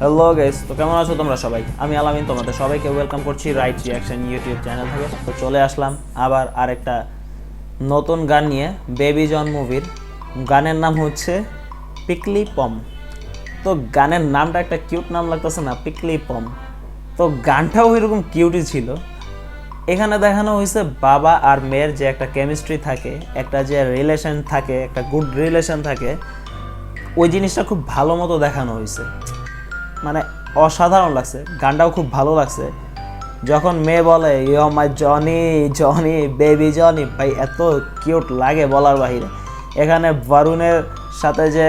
Hello guys তো কেমন আছো তোমরা সবাই? আমি আলামিন, তোমাদের সবাইকে ওয়েলকাম করছি রাইট রিয়াকশন ইউটিউব চ্যানেল থেকে। তো চলে আসলাম আবার আরেকটা নতুন গান নিয়ে বেবি জন মুভির গানের নাম হচ্ছে পিকলি পম তো গানের নামটা একটা কিউট নাম লাগতেছে না পিকলি পম তো গানটাও এরকম কিউটই ছিল। এখানে দেখানো হয়েছে বাবা আর মেয়ের যে একটা কেমিস্ট্রি থাকে, একটা যে রিলেশন থাকে, একটা গুড রিলেশন থাকে, ওই জিনিসটা খুব ভালো মতো দেখানো হয়েছে মানে অসাধারণ লাগছে, গানটাও খুব ভালো লাগছে। যখন মেয়ে বলে yeah my Johnny Johnny baby Johnny, ভাই, এত কিউট লাগে বলার বাহিরে। এখানে বারুণের সাথে যে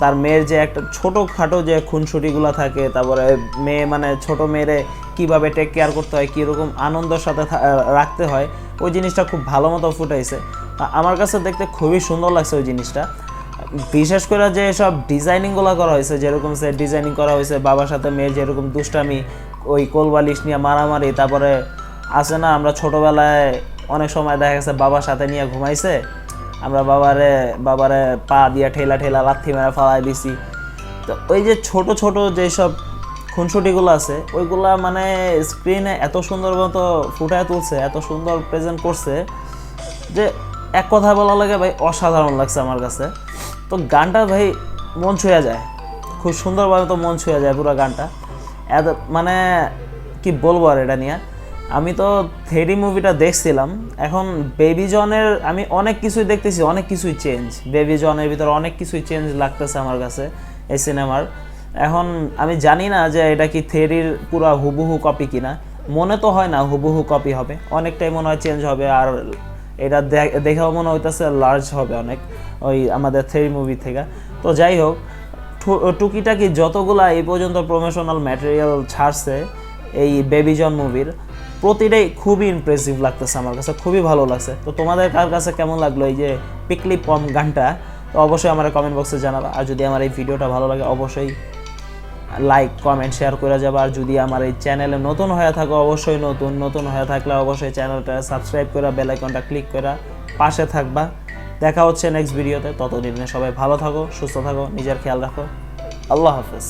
তার মেয়ের যে একটা ছোটোখাটো যে খুনসুটিগুলো থাকে, তারপরে মেয়ে মানে ছোট মেয়েরে কীভাবে টেক কেয়ার করতে হয়, কীরকম আনন্দের সাথে রাখতে হয়, ওই জিনিসটা খুব ভালো মতো ফুটাইছে। আমার কাছে দেখতে খুবই সুন্দর লাগছে ওই জিনিসটা। বিশেষ করে যে সব ডিজাইনিংগুলো করা হয়েছে, যেরকম সে ডিজাইনিং করা হয়েছে, বাবার সাথে মেয়ের যেরকম দুষ্টামি, ওই কোলবালিশ নিয়ে মারামারি, তারপরে আছে না, আমরা ছোটোবেলায় অনেক সময় দেখা গেছে বাবার সাথে নিয়ে ঘুমাইছে আমরা বাবারে বাবারে পা দিয়া ঠেলা ঠেলা লাথি মেরে ফালাই দিছি। তো ওই যে ছোট ছোট যেসব খুনসুটিগুলো আছে, ওইগুলা মানে স্ক্রিনে এত সুন্দর মতো ফুটায় তুলছে, এত সুন্দর প্রেজেন্ট করছে যে এক কথা বলা লাগে ভাই অসাধারণ লাগছে আমার কাছে। তো গানটা ভাই মন ছুঁয়ে যায়। খুব সুন্দরভাবে তো মন ছুঁয়ে যায় পুরো গানটা। এত মানে কি বলব আর এটা নিয়ে? আমি তো থেরি মুভিটা দেখছিলাম। এখন বেবি জনের আমি অনেক কিছুই দেখতেছি, অনেক কিছুই চেঞ্জ বেবি জনের ভিতরে অনেক কিছুই চেঞ্জ লাগতেছে আমার কাছে এই সিনেমার এখন আমি জানি না যে এটা কি থেরির পুরা হুবহু কপি কিনা। মনে তো হয় না হুবহু কপি হবে। অনেকটাই মনে হয় চেঞ্জ হবে আর এটা দেখেও মনে হইতেছে লার্জ হবে অনেক ওই আমাদের থ্রি মুভি থেকে। তো যাই হোক টুকিটাকি যতগুলা এই পর্যন্ত প্রমোশনাল ম্যাটেরিয়াল ছাড়ছে এই বেবিজন মুভির প্রতিটাই খুবই ইমপ্রেসিভ লাগতেছে আমার কাছে, খুবই ভালো লাগছে। তো তোমাদের কার কাছে কেমন লাগল এই যে পিকলি পম গানটা? তো অবশ্যই আমার কমেন্ট বক্সে জানাবা। আর যদি আমার এই ভিডিওটা ভালো লাগে, অবশ্যই লাইক কমেন্ট শেয়ার করে যাবে। আর যদি আমার এই চ্যানেলে নতুন হয়ে থাকো, অবশ্যই নতুন নতুন হয়ে থাকলে অবশ্যই চ্যানেলটা সাবস্ক্রাইব করে বেলাইকনটা ক্লিক করে, পাশে থাকবা। দেখা হচ্ছে নেক্সট ভিডিওতে ততদিনে সবাই ভালো থাকো, সুস্থ থাকো, নিজের খেয়াল রাখো। আল্লাহ হাফেজ।